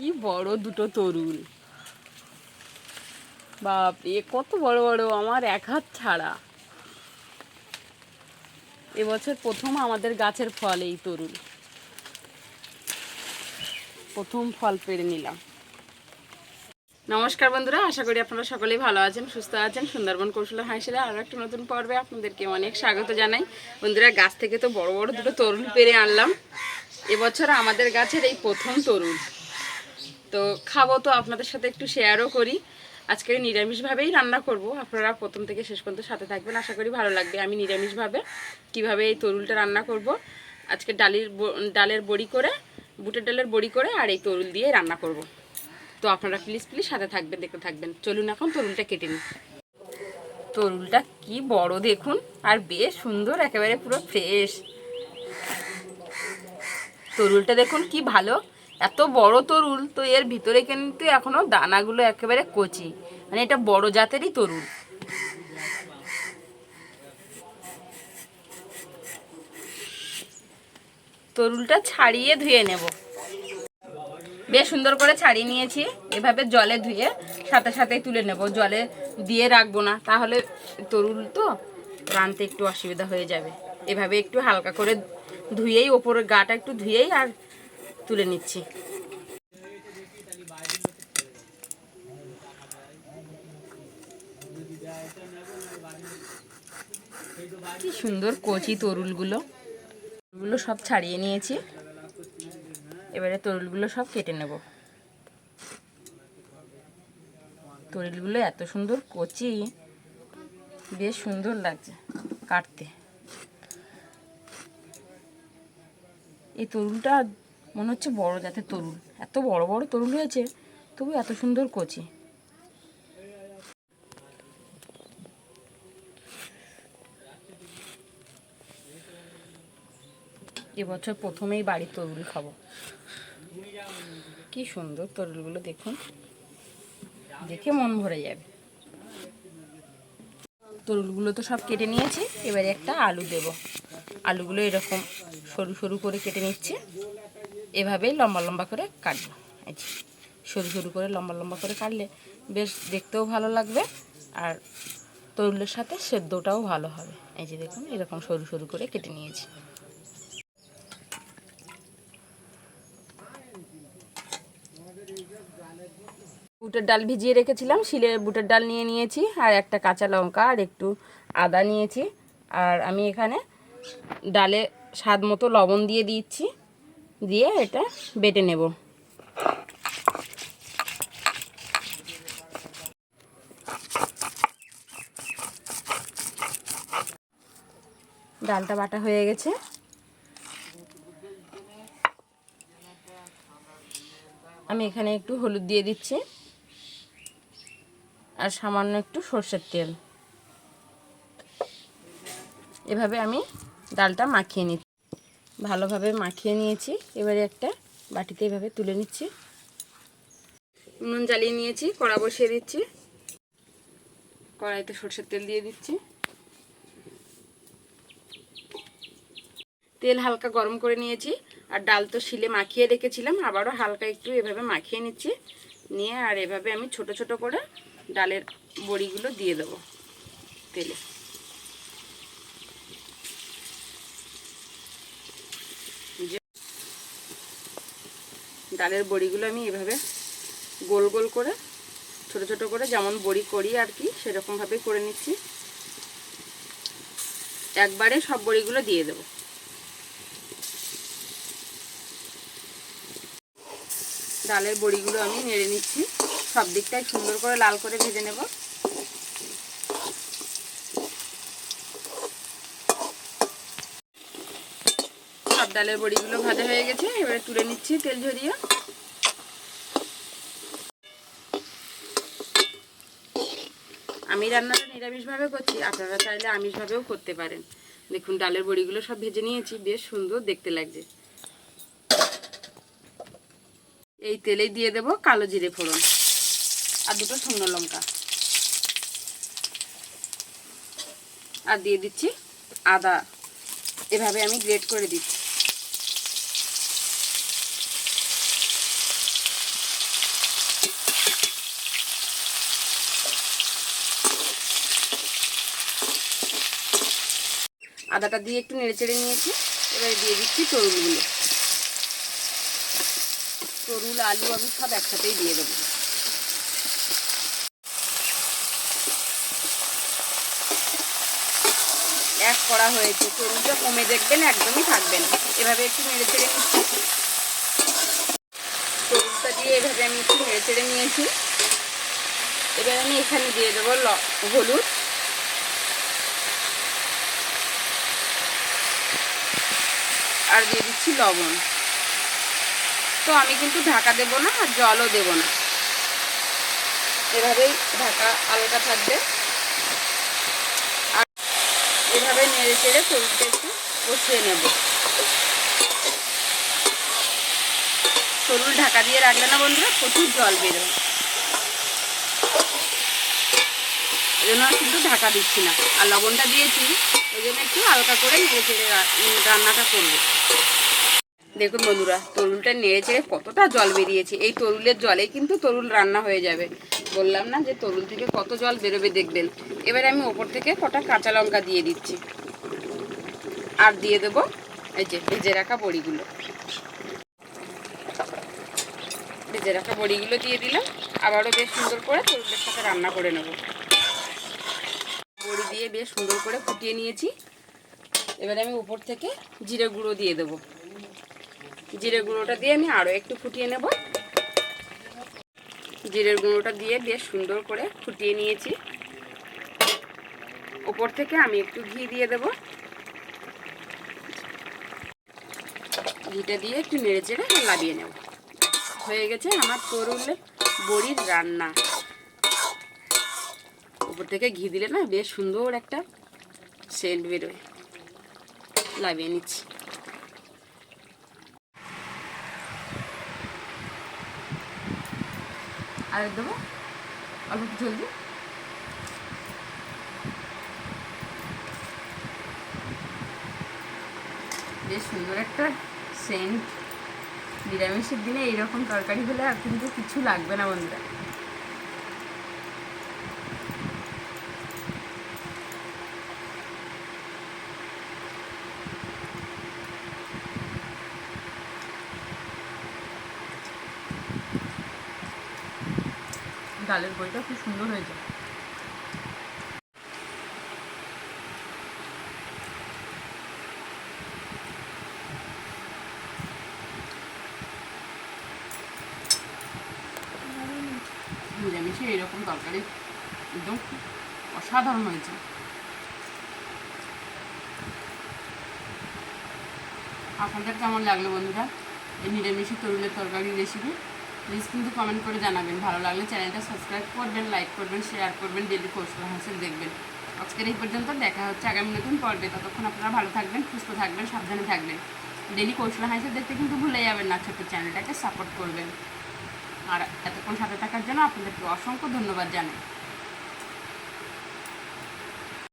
কি বড় দুটো তরুল এ কত বড় বড়, আমার এক হাত ছাড়া। এবছর প্রথম আমাদের গাছের ফল এই তরুল প্রথম ফল পেড়ে নিলাম। নমস্কার বন্ধুরা, আশা করি আপনারা সকলেই ভালো আছেন, সুস্থ আছেন। সুন্দরবন কৌশল হাসিলে আরও একটা নতুন পর্বে আপনাদেরকে অনেক স্বাগত জানাই। বন্ধুরা, গাছ থেকে তো বড় বড় দুটো তরুল পেরে আনলাম। এবছর আমাদের গাছের এই প্রথম তরুল তো খাব তো আপনাদের সাথে একটু শেয়ারও করি। আজকে নিরামিষভাবেই রান্না করব। আপনারা প্রথম থেকে শেষ পর্যন্ত সাথে থাকবেন। আশা করি ভালো লাগবে আমি নিরামিষভাবে কীভাবে এই তরুলটা রান্না করব। আজকে ডালির ডালের বড়ি করে, বুটের ডালের বড়ি করে আর এই তরুল দিয়ে রান্না করব। তো আপনারা প্লিজ প্লিজ সাথে থাকবেন, দেখতে থাকবেন। চলুন এখন তরুলটা কেটে নিই। তরুলটা কি বড় দেখুন, আর বেশ সুন্দর, একেবারে পুরো ফ্রেশ তরুলটা দেখুন কি ভালো। এত বড় তরুল তো এর ভিতরে কিন্তু এখনও দানাগুলো একেবারে কচি। মানে এটা বড় জাতেরই তরুল তরুলটা ছাড়িয়ে ধুয়ে নেব। বেশ সুন্দর করে ছাড়িয়ে নিয়েছি। এভাবে জলে ধুয়ে সাথে সাথে তুলে নেব। জলে দিয়ে রাখব না, তাহলে তরুল তো রানতে একটু অসুবিধা হয়ে যাবে। এভাবে একটু হালকা করে ধুয়েই, ওপরের গাটা একটু ধুয়েই আর তুলে নিচ্ছি। কি সুন্দর কচি তরুলগুলো। তরুলগুলো সব ছাড়িয়ে নিয়েছি। এবারে তরুলগুলো সব কেটে নেব। তরুলগুলো এত সুন্দর কচি, বেশ সুন্দর লাগছে কাটতে। এই তরুলটা মনে হচ্ছে বড় জাতের তরুণ। এত বড় বড় তরুল হয়েছে, তবু এত সুন্দর কচি। এবছর প্রথমেই বাড়ির তরুল খাব। কি সুন্দর তরুলগুলো দেখুন। দেখে মন ভরে যাবে। তরুলগুলো তো সব কেটে নিয়েছি, এবারে একটা আলু দেব। আলুগুলো এরকম সরু সরু করে কেটে নিচ্ছি। এভাবেই লম্বা লম্বা করে কাটবো। এই যে, সরু সরু করে লম্বা লম্বা করে কাটলে বেশ দেখতেও ভালো লাগবে আর তরুলের সাথে সেদ্ধটাও ভালো হবে। এই যে দেখুন, এরকম সরু সরু করে কেটে নিয়েছি। বুটের ডাল ভিজিয়ে রেখেছিলাম, শিলে বুটের ডাল নিয়ে নিয়েছি, আর একটা কাঁচা লঙ্কা আর একটু আদা নিয়েছি। আর আমি এখানে ডালে স্বাদ মতো লবণ দিয়ে দিচ্ছি। দিয়ে এটা বেটে নেব। ডালটা বাটা হয়ে গেছে। আমি এখানে একটু হলুদ দিয়ে দিচ্ছি। আর সামান্য একটু সর্ষের তেল। এভাবে আমি ডালটা মাখিয়ে নিচ্ছি। ভালোভাবে মাখিয়ে নিয়েছি। এবারে একটা বাটিতে এভাবে তুলে নিচ্ছি। উনুন জ্বালিয়ে নিয়েছি, কড়া বসিয়ে দিচ্ছি। কড়াইতে সর্ষের তেল দিয়ে দিচ্ছি। তেল হালকা গরম করে নিয়েছি। আর ডাল তো শিলে মাখিয়ে রেখেছিলাম, আবারও হালকা একটু এভাবে মাখিয়ে নিচ্ছি। নিয়ে আর এভাবে আমি ছোট ছোট করে ডালের বড়িগুলো দিয়ে দেবো তেলে। ডালের বড়িগুলো আমি এভাবে গোল গোল করে, ছোট ছোট করে যেমন বড়ি করি আর কি, সেরকমভাবে করে নিচ্ছি। একবারে সব বড়িগুলো দিয়ে দেব। ডালের বড়িগুলো আমি নেড়ে নিচ্ছি। সব দিকটাই সুন্দর করে লাল করে ভেজে নেব। ডালের বড়িগুলো ভাজা হয়ে গেছে, এবারে তুলে নিচ্ছি তেল ঝরিয়ে। আমি রান্নাটা নিরামিষভাবে করছি, আপনারা চাইলে আমিষভাবেও করতে পারেন। দেখুন, ডালের বড়িগুলো সব ভেজে নিয়েছি, বেশ সুন্দর দেখতে লাগছে। এই তেলেই দিয়ে দেব কালো জিরে ফোড়ন আর দুটো শুকনো লঙ্কা। আর দিয়ে দিচ্ছি আদা। এভাবে আমি গ্রেট করে দিচ্ছি। আদাটা দিয়ে একটু নেড়ে চেড়ে নিয়েছি। এবারে দিয়ে দিচ্ছি তরুলগুলো। তরুল, আলু আমি সব একসাথেই দিয়ে দেবো। এক করা হয়েছে। তরুলটা কমে দেখবেন, একদমই থাকবেন এভাবে একটু নেড়ে চেড়ে নিচ্ছি। তরুলটা দিয়ে এভাবে আমি একটু নেড়ে চেড়ে নিয়েছি। এবার আমি এখানে দিয়ে দেবো হলুদ। আর দিয়ে দিচ্ছি লবণ। তো আমি কিন্তু ঢাকা দেব না আর জলও দেব না। এভাবেই ঢাকা আলগা থাকবে। আর এভাবে নেড়ে চেড়ে তরুলটা একটু কষিয়ে নেব। তরুল ঢাকা দিয়ে রাখলে না বন্ধুরা, প্রচুর জল বেরোয় এই জন্য কিন্তু ঢাকা দিচ্ছি না। আর লবণটা দিয়েছি, ওই জন্য একটু হালকা করে নেড়ে চেড়ে রান্নাটা করব। দেখুন বন্ধুরা, তরুলটা নেড়ে চেড়ে কতটা জল বেরিয়েছে। এই তরুলের জলে কিন্তু তরুল রান্না হয়ে যাবে। বললাম না যে তরুল থেকে কত জল বেরোবে দেখবেন। এবার আমি ওপর থেকে কটা কাঁচা লঙ্কা দিয়ে দিচ্ছি। আর দিয়ে দেবো এই যে ভেজে রাখা বড়িগুলো। ভেজে রাখা বড়িগুলো দিয়ে দিলাম। আবারও বেশ সুন্দর করে তরুলের সাথে রান্না করে নেব। দিয়ে বেশ সুন্দর করে ফুটিয়ে নিয়েছি। এবারে আমি উপর থেকে জিরে গুঁড়ো দিয়ে দেবো। জিরে গুঁড়োটা দিয়ে আমি আরও একটু ফুটিয়ে নেব। জিরের গুঁড়োটা দিয়ে বেশ সুন্দর করে ফুটিয়ে নিয়েছি। ওপর থেকে আমি একটু ঘি দিয়ে দেব। ঘিটা দিয়ে একটু নেড়ে চেড়ে লাগিয়ে নেব। হয়ে গেছে আমার তরুলের বড়ির রান্না। উপর থেকে ঘি দিলে না বেশ সুন্দর একটা সেন্ট বেরোয়। লাগিয়ে নিচ্ছি। আর দেবো? অল্প জলদি বেশ সুন্দর একটা সেন্ট নিরামিষের দিনে এইরকম তরকারি হলে আর কিন্তু কিছু লাগবে না বন্ধুরা। ডালের বইটা খুব সুন্দর হয়েছে। নিরামিষে এরকম তরকারি একদম অসাধারণ হয়েছে। আপনাদের কেমন লাগল বন্ধুরা? এই নিরামিষি তরুণের তরকারি রেসিপি প্লিজ কিন্তু কমেন্ট করে জানাবেন। ভালো লাগলে চ্যানেলটা সাবস্ক্রাইব করবেন লাইক করবেন শেয়ার করবেন ডেলি কৌশল হাসিল দেখবেন। আজকের এই পর্যন্ত দেখা হচ্ছে আগামী নতুন পর্বে। ততক্ষণ আপনারা ভালো থাকবেন, সুস্থ থাকবেন, সাবধানে থাকবেন। ডেলি কৌশল হাসিল দেখতে কিন্তু ভুলে যাবেন না, ছোট্ট চ্যানেলটাকে সাপোর্ট করবেন। আর এতক্ষণ সাথে থাকার জন্য আপনাদেরকে অসংখ্য ধন্যবাদ জানাই।